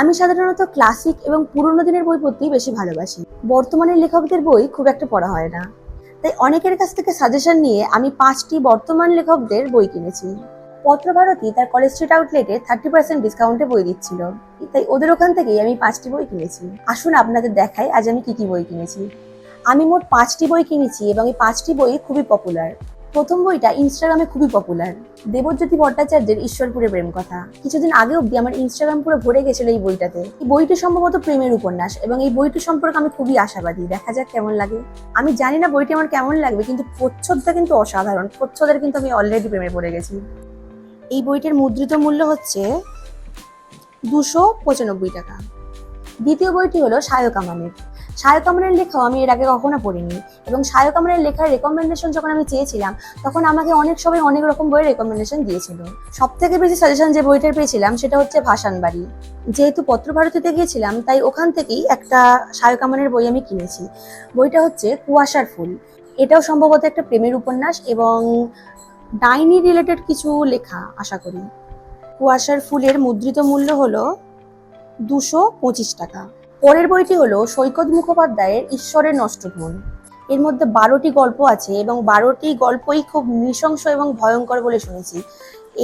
আমি সাধারণত ক্লাসিক এবং পুরোনো দিনের বই পড়তেই বেশি ভালোবাসি। বর্তমানের লেখকদের বই খুব একটা পড়া হয় না। তাই অনেকের কাছ থেকে সাজেশন নিয়ে আমি পাঁচটি বর্তমান লেখকদের বই কিনেছি। পত্রভারতী তার কলেজ স্ট্রিট আউটলেটে থার্টি পার্সেন্ট ডিসকাউন্টে বই দিচ্ছিল। তাই ওদের ওখান থেকেই আমি পাঁচটি বই কিনেছি। আসুন আপনাদের দেখাই আজ আমি কি কি বই কিনেছি। আমি মোট পাঁচটি বই কিনেছি এবং এই পাঁচটি বই খুবই পপুলার প্রথম বইটা ইনস্টাগ্রামে খুবই পপুলার দেবজ্যোতি ভট্টাচার্যের ঈশ্বরপুরের প্রেম কথা। কিছুদিন আগে অব্দি আমার ইনস্টাগ্রাম পুরো ভরে গেছিল এই বইটাতে। এই বইটি সম্ভবত প্রেমের উপন্যাস এবং এই বইটি সম্পর্কে আমি খুবই আশাবাদী। দেখা যাক কেমন লাগে। আমি জানি না বইটি আমার কেমন লাগবে, কিন্তু প্রচ্ছদটা কিন্তু অসাধারণ। প্রচ্ছদের কিন্তু আমি অলরেডি প্রেমে পড়ে গেছি। এই বইটির মুদ্রিত মূল্য হচ্ছে দুশো পঁচানব্বই টাকা। দ্বিতীয় বইটি হলো সায়ক আমানের সায়ক আমানের লেখাও আমি এর আগে কখনো পড়িনি। এবং সায়ক আমানের লেখার রেকমেন্ডেশন যখন আমি চেয়েছিলাম, তখন আমাকে অনেক সবাই অনেক রকম বইয়ের রেকমেন্ডেশন দিয়েছিল। সব থেকে বেশি সাজেশন যে বইটার পেয়েছিলাম, সেটা হচ্ছে ভাসান বাড়ি যেহেতু পত্রভারতীতে গিয়েছিলাম, তাই ওখান থেকেই একটা সায়ক আমানের বই আমি কিনেছি। বইটা হচ্ছে কুয়াশার ফুল। এটাও সম্ভবত একটা প্রেমের উপন্যাস এবং ডাইনি রিলেটেড কিছু লেখা, আশা করি। কুয়াশার ফুলের মুদ্রিত মূল্য হলো দুশো পঁচিশ টাকা। পরের বইটি হলো সৈকত মুখোপাধ্যায়ের ঈশ্বরের নষ্ট মন এর মধ্যে বারোটি গল্প আছে এবং বারোটি গল্পই খুব নৃশংস এবং ভয়ঙ্কর বলে শুনেছি।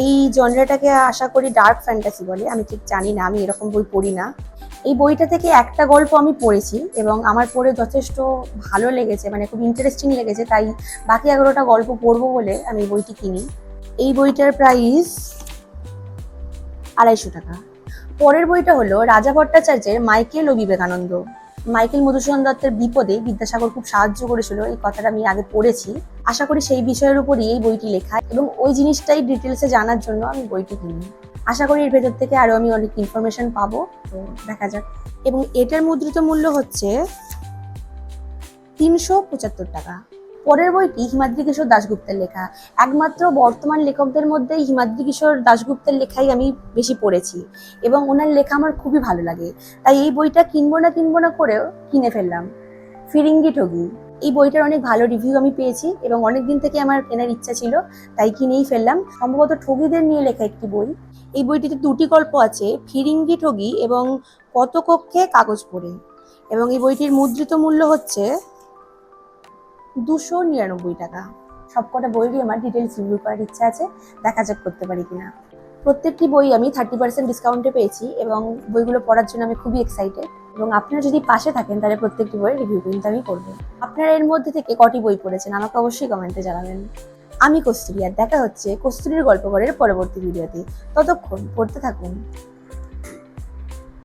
এই জনরাটাকে আশা করি ডার্ক ফ্যান্টাসি বলে, আমি ঠিক জানি না, আমি এরকম বই পড়ি না। এই বইটা থেকে একটা গল্প আমি পড়েছি এবং আমার পড়ে যথেষ্ট ভালো লেগেছে মানে খুব ইন্টারেস্টিং লেগেছে, তাই বাকি এগারোটা গল্প পড়ব বলে আমি বইটি কিনি। এই বইটার প্রাইস আড়াইশো টাকা। পরের বইটা হলো রাজা ভট্টাচার্যের মাইকেল ও বিবেকানন্দ। মাইকেল মধুসূদন দত্তের বিপদে বিদ্যাসাগর খুব সাহায্য করেছিল, এই কথাটা আমি আগে পড়েছি। আশা করি সেই বিষয়ের উপরই এই বইটি লেখা এবং ওই জিনিসটাই ডিটেলসে জানার জন্য আমি বইটি কিনি। আশা করি এর ভেতর থেকে আরও আমি অনেক ইনফরমেশন পাবো, তো দেখা যাক। এবং এটার মুদ্রিত মূল্য হচ্ছে তিনশো পঁচাত্তর টাকা। পরের বইটি হিমাদ্রি কিশোর দাশগুপ্তের লেখা। একমাত্র বর্তমান লেখকদের মধ্যে হিমাদ্রি কিশোর দাশগুপ্তের লেখাই আমি বেশি পড়েছি এবং ওনার লেখা আমার খুবই ভালো লাগে। তাই এই বইটা কিনবো না কিনবো না করেও কিনে ফেললাম। ফিরিঙ্গি ঠগি। এই বইটার অনেক ভালো রিভিউ আমি পেয়েছি এবং অনেক দিন থেকে আমার কেনার ইচ্ছা ছিল, তাই কিনেই ফেললাম। সম্ভবত ঠগিদের নিয়ে লেখা একটি বই। এই বইটিতে দুটি গল্প আছে, ফিরিঙ্গি ঠগি এবং কত কক্ষে কাগজ পড়ে। এবং এই বইটির মুদ্রিত মূল্য হচ্ছে দুশো নিরানব্বই টাকা। সবকটা বইরই আমার ডিটেলস রিভিউ করার ইচ্ছা আছে, দেখা যাক করতে পারি কিনা। প্রত্যেকটি বই আমি থার্টি পার্সেন্ট ডিসকাউন্টে পেয়েছি এবং বইগুলো পড়ার জন্য আমি খুবই এক্সাইটেড এবং আপনারা যদি পাশে থাকেন, তাহলে প্রত্যেকটি বইয়ের রিভিউ কিন্তু আমি করব। আপনারা এর মধ্যে থেকে কটি বই পড়েছেন, আমাকে অবশ্যই কমেন্টে জানাবেন। আমি কস্তুরি, আর দেখা হচ্ছে কস্তুরির গল্প পরবর্তী ভিডিওতে ততক্ষণ পড়তে থাকুন।